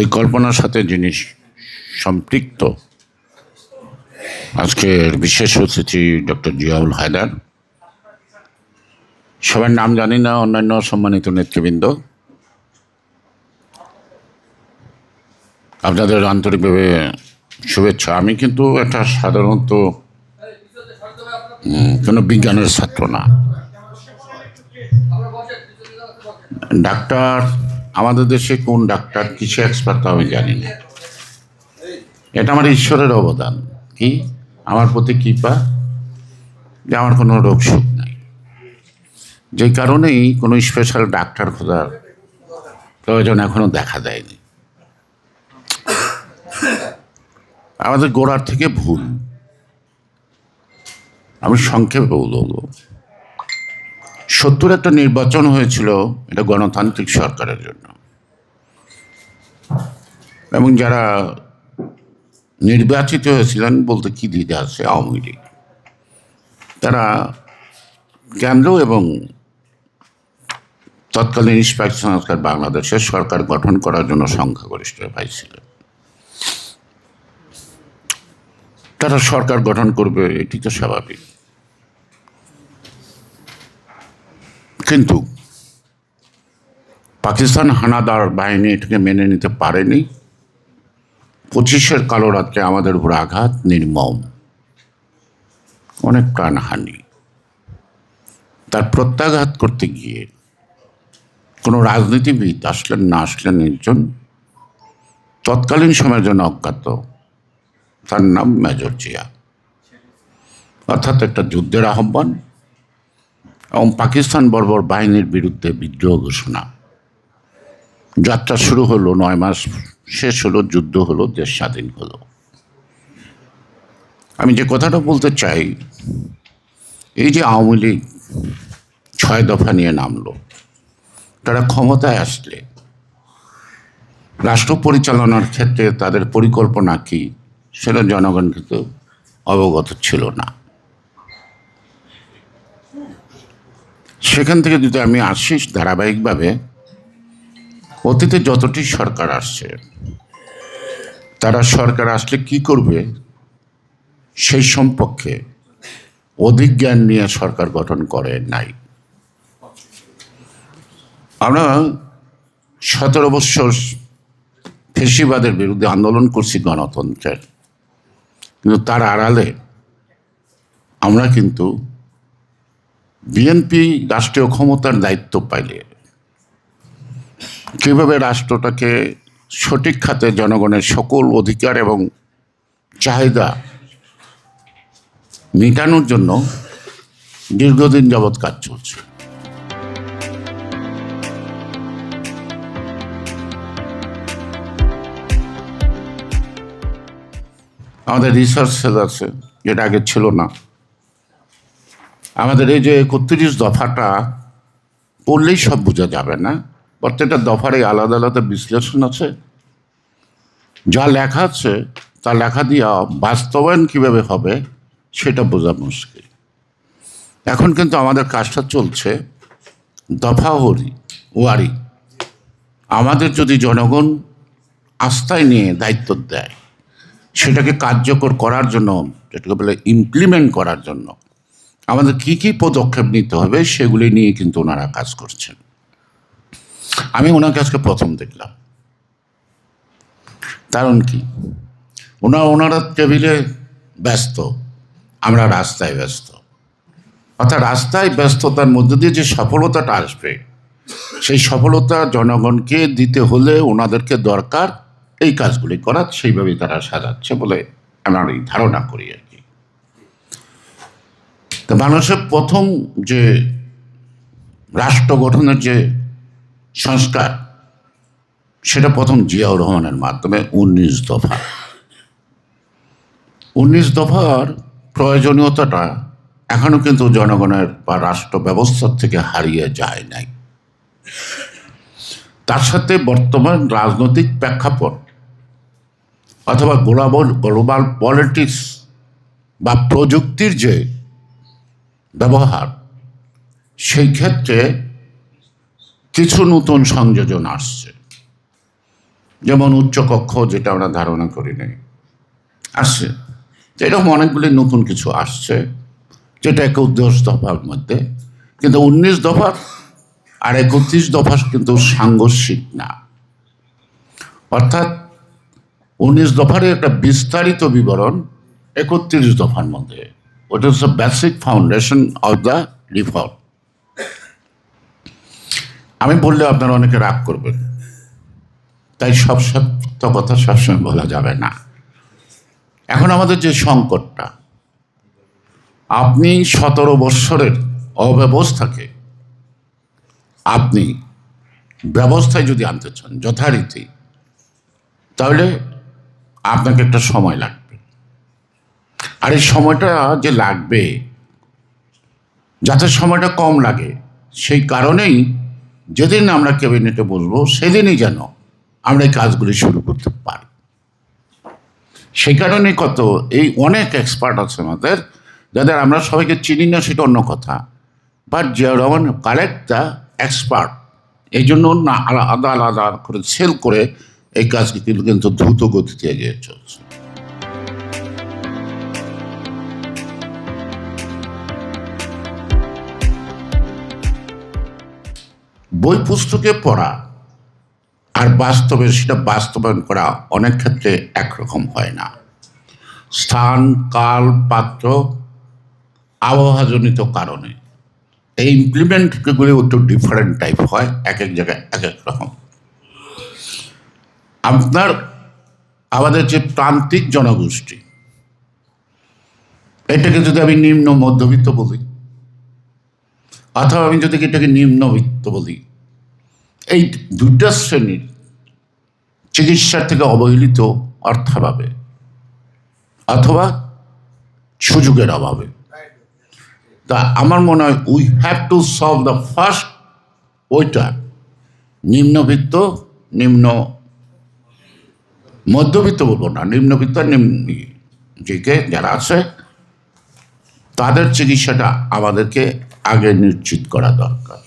পরিকল্পনার সাথে যিনি সম্পৃক্ত, আজকের বিশেষ অতিথি ডক্টর জিয়াউল হায়দার। সবার নাম জানি না, অন্যান্য সম্মানিত নেতৃবৃন্দ। আপনাদের আন্তরিকভাবে শুভেচ্ছা। আমি কিন্তু একটা সাধারণত কোনো বিজ্ঞানের ছাত্র না। ডাক্তার আমাদের দেশে কোন ডাক্তার কিসে এক্সপার্ট আমি জানি না। এটা আমার ঈশ্বরের অবদান। কি? আমার প্রতি কৃপা, যে আমার কোনো রোগ সুখ নাই। যে কারণেই কোনো স্পেশাল ডাক্তার খোঁজার প্রয়োজন এখনও দেখা দেয়নি। আমাদের গোড়ার থেকে ভুল। আমি সংক্ষেপে বলব। সত্তর একটা নির্বাচন হয়েছিল এটা গণতান্ত্রিক সরকারের জন্য। এবং যারা নির্বাচিত হয়েছিলেন বলতে কি দিতে আছে? আওয়ামী লীগ। তারা কেন্দ্র এবং তৎকালীন ইস্পাক সংস্কার বাংলাদেশের সরকার গঠন করার জন্য সংখ্যাগরিষ্ঠ পাইছিলেন তারা সরকার গঠন করবে, এটি তো স্বাভাবিক। কিন্তু পাকিস্তান হানাদার বাহিনী এটাকে মেনে নিতে পারেনি। পঁচিশের কালো রাত্রে আমাদের উপর আঘাত, নির্মম। অনেক প্রাণহানি। তার প্রত্যাঘাত করতে গিয়ে কোনো রাজনীতিবিদ আসলেন না আসলেন একজন তৎকালীন সময়ের জন্য অজ্ঞাত। তার নাম মেজর জিয়া। অর্থাৎ একটা যুদ্ধের আহ্বান। এবং পাকিস্তান বর্বর বাহিনীর বিরুদ্ধে বিদ্রোহ ঘোষণা। যাত্রা শুরু হলো নয় মাস, শেষ হলো, যুদ্ধ হলো, দেশ স্বাধীন হলো। আমি যে কথাটা বলতে চাই, এই যে আওয়ামী লীগ ছয় দফা নিয়ে নামলো, তারা ক্ষমতায় আসলে। রাষ্ট্র পরিচালনার ক্ষেত্রে তাদের পরিকল্পনা কি, সেটা জনগণ কিন্তু অবগত ছিল না। সেখান থেকে যদি আমি আসি ধারাবাহিকভাবে, অতীতে যতটি সরকার আসছে, তারা সরকার আসলে কি করবে সেই সম্পর্কে অধিক জ্ঞান নিয়ে সরকার গঠন করে নাই। আমরা সতেরো বৎসর ফেসিবাদের বিরুদ্ধে আন্দোলন করছি গণতন্ত্রের, কিন্তু তার আড়ালে আমরা কিন্তু বিএনপি রাষ্ট্রীয় ক্ষমতার দায়িত্ব পাইলে কীভাবে রাষ্ট্রটাকে সঠিক খাতে জনগণের সকল অধিকার এবং চাহিদা মেটানোর জন্য দীর্ঘদিন যাবৎ কাজ চলছে। আমাদের রিসার্চ সেল আছে, যেটা আগে ছিল না। আমাদের এই যে একত্রিশ দফাটা পড়লেই সব বোঝা যাবে না। প্রত্যেকটা দফারই আলাদা আলাদা বিশ্লেষণ আছে। যা লেখা আছে, তা লেখা দিয়া বাস্তবায়ন কীভাবে হবে, সেটা বোঝা মুশকিল। এখন কিন্তু আমাদের কাজটা চলছে দফা হরি, ওয়ারি। আমাদের যদি জনগণ আস্থায় নিয়ে দায়িত্ব দেয়, সেটাকে কার্যকর করার জন্য, যেটাকে বলে ইমপ্লিমেন্ট করার জন্য আমাদের কি কি পদক্ষেপ নিতে হবে সেগুলি নিয়ে কিন্তু ওনারা কাজ করছেন। আমি ওনাকে আজকে প্রথম দেখলাম। কারণ কি? ওনারা ওনারা টেবিলে ব্যস্ত, আমরা রাস্তায় ব্যস্ত। অর্থাৎ রাস্তায় ব্যস্ততার মধ্যে দিয়ে যে সফলতাটা আসবে, সেই সফলতা জনগণকে দিতে হলে ওনাদেরকে দরকার এই কাজগুলি করার সেইভাবেই তারা সাজাচ্ছে বলে আমার এই ধারণা করি আর তো মানুষের প্রথম যে রাষ্ট্র গঠনের যে সংস্কার, সেটা প্রথম জিয়াউর রহমানের মাধ্যমে উনিশ দফা। উনিশ দফার প্রয়োজনীয়তাটা এখনও কিন্তু জনগণের বা রাষ্ট্র ব্যবস্থার থেকে হারিয়ে যায় নাই। তার সাথে বর্তমান রাজনৈতিক প্রেক্ষাপট অথবা গ্লোবাল গ্লোবাল পলিটিক্স বা প্রযুক্তির যে ব্যবহার, সেই ক্ষেত্রে কিছু নতুন সংযোজন আসছে। যেমন উচ্চকক্ষ যেটা আমরা ধারণা করি নাই। আসছে। এরকম অনেকগুলি নতুন কিছু আসছে, যেটা একত্রিশ দফার মধ্যে। কিন্তু উনিশ দফা আর একত্রিশ দফা কিন্তু সাংঘর্ষিক না। অর্থাৎ উনিশ দফার একটা বিস্তারিত বিবরণ একত্রিশ দফার মধ্যে। ওটা হচ্ছে basic foundation of the reform আমি বললে আপনারা অনেকে রাগ করবেন। তাই সব সত্য কথা সবসময় বলা যাবে না। এখন আমাদের যে সংকটটা, আপনি সতেরো বৎসরের অব্যবস্থাকে আপনি ব্যবস্থায় যদি আনতে চান, যথারীতি, তাহলে আপনাকে একটা সময় লাগবে। আর এই সময়টা যে লাগবে, যাতে সময়টা কম লাগে, সেই কারণেই যেদিন আমরা ক্যাবিনেটে বসবো, সেদিনই যেন আমরা এই কাজগুলি শুরু করতে পারি। সেই কারণে কত, এই অনেক এক্সপার্ট আছে আমাদের, যাদের আমরা সবাইকে চিনি না, সেটা অন্য কথা। বাট যেমন কালেক্ট দ্য এক্সপার্ট এই জন্য আলাদা আলাদা করে সেল করে এই কিন্তু কিন্তু দ্রুত গতিতে এগিয়ে চলছে। বই পুস্তকে পড়া আর বাস্তবে সেটা বাস্তবায়ন করা অনেক ক্ষেত্রে একরকম হয় না। স্থান, কাল, পাত্র আবহাওয়াজনিত কারণে। এই ইমপ্লিমেন্টগুলি একটু ডিফারেন্ট টাইপ হয় এক এক জায়গায় এক এক রকম। আপনার, আমাদের যে প্রান্তিক জনগোষ্ঠী, এটাকে যদি আমি নিম্ন মধ্যবিত্ত বলি, অথবা আমি যদি এটাকে নিম্নবিত্ত বলি এই দুটা শ্রেণির চিকিৎসার থেকে অবহেলিত অর্থাভাবে অথবা সুযোগের অভাবে। তা আমার মনে হয় we have to solve the first ওইটা। নিম্নবিত্ত, নিম্ন মধ্যবিত্ত বলব না, নিম্নবিত্ত নিম্ন যে যারা আছে, তাদের চিকিৎসাটা আমাদেরকে আগে নিশ্চিত করা দরকার।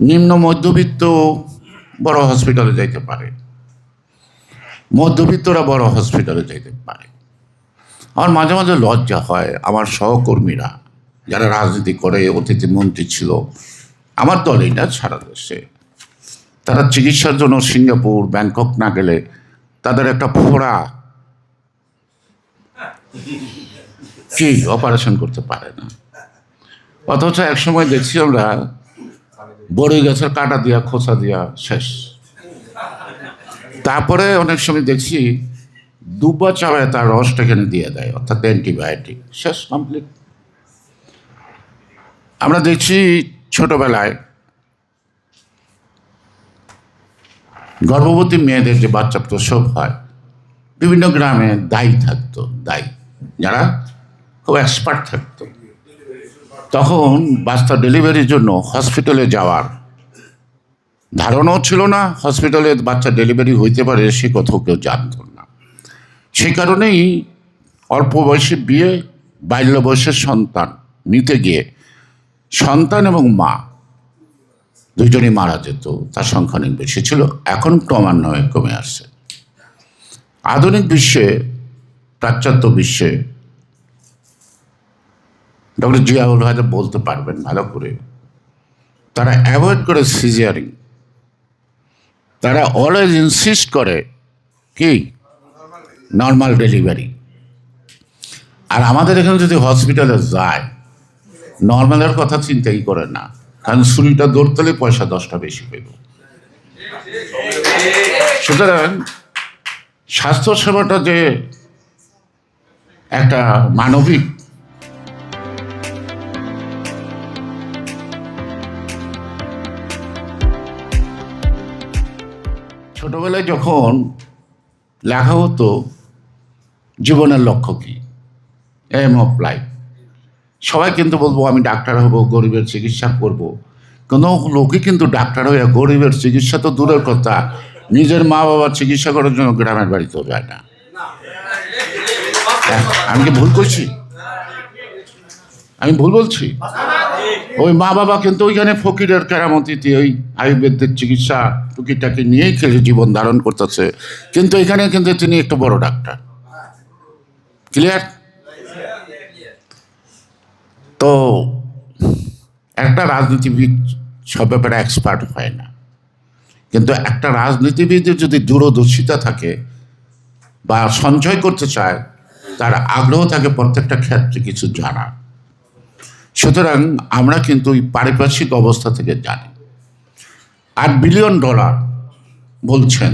নিম্ন মধ্যবিত্ত বড় হসপিটালে যাইতে পারে। মধ্যবিত্তরা বড় হসপিটালে যাইতে পারে। আমার মাঝে মাঝে লজ্জা হয় আমার সহকর্মীরা, যারা রাজনীতি করে, অতিথি মন্ত্রী ছিল, আমার দলেই না, সারা দেশে। তারা চিকিৎসার জন্য সিঙ্গাপুর, ব্যাংকক না গেলে তাদের একটা ফোড়া কি অপারেশন করতে পারে না। অথচ একসময় দেখছি আমরা বড়ই গাছের কাটা দিয়া খোসা দিয়া, শেষ। তারপরে অনেক সময় দেখছি, দুবার চাবায় তার রসটা এখানে দিয়ে দেয়, অর্থাৎ অ্যান্টিবায়োটিক। শেষ কমপ্লিট আমরা দেখছি ছোটবেলায় গর্ভবতী মেয়েদের যে বাচ্চা প্রসব হয়, বিভিন্ন গ্রামে দায়ী থাকতো, দায়ী। যারা খুব এক্সপার্ট থাকতো। তখন বাচ্চা ডেলিভারির জন্য হসপিটালে যাওয়ার ধারণাও ছিল না। হসপিটালে বাচ্চা ডেলিভারি হইতে পারে সে কোথাও কেউ জানত না। সেই কারণেই অল্প বয়সে বিয়ে, বাল্য বয়সের সন্তান নিতে গিয়ে সন্তান এবং মা দুজনই মারা যেত, তার সংখ্যা অনেক বেশি ছিল। এখন ক্রমান্বয়ে কমে আসছে। আধুনিক বিশ্বে পাশ্চাত্য বিশ্বে ডক্টর জিয়াউল হয়তো বলতে পারবেন ভালো করে। তারা অ্যাভয়েড করে সিজারিং তারা অলওয়েজ ইনসিস্ট করে কি? নর্মাল ডেলিভারি আর আমাদের এখানে যদি হসপিটালে যায় নর্মালের কথা চিন্তাই করে না। কারণ ছুরিটা দৌড়তলে পয়সা দশটা বেশি পেল সুতরাং স্বাস্থ্য সেবাটা যে একটা মানবিক ছোটবেলায় যখন লেখা হতো, জীবনের লক্ষ্য কী? M of life. সবাই কিন্তু বলব, আমি ডাক্তার হব, গরিবের চিকিৎসা করব। কোনো লোকই কিন্তু ডাক্তার হয়ে গরিবের চিকিৎসা তো দূরের কথা। নিজের মা বাবার চিকিৎসা করার জন্য গ্রামের বাড়িতেও যায় না। আমি কি ভুল করছি? আমি ভুল বলছি? ওই মা বাবা কিন্তু ওইখানে ফকিরের কেরামতিতে ওই আয়ুর্বেদের চিকিৎসা টুকিটাকি নিয়েই খেলে জীবন ধারণ করতেছে। কিন্তু এখানে কিন্তু তিনি একটু বড় ডাক্তার। ক্লিয়ার তো একটা রাজনীতিবিদ সব ব্যাপারে এক্সপার্ট হয় না। কিন্তু একটা রাজনীতিবিদের যদি দূরদর্শিতা থাকে বা সঞ্চয় করতে চায়, তার আগ্রহ থাকে প্রত্যেকটা ক্ষেত্রে কিছু জানার। সুতরাং আমরা কিন্তু ওই পারিপার্শ্বিক অবস্থা থেকে জানি। আট বিলিয়ন ডলার বলছেন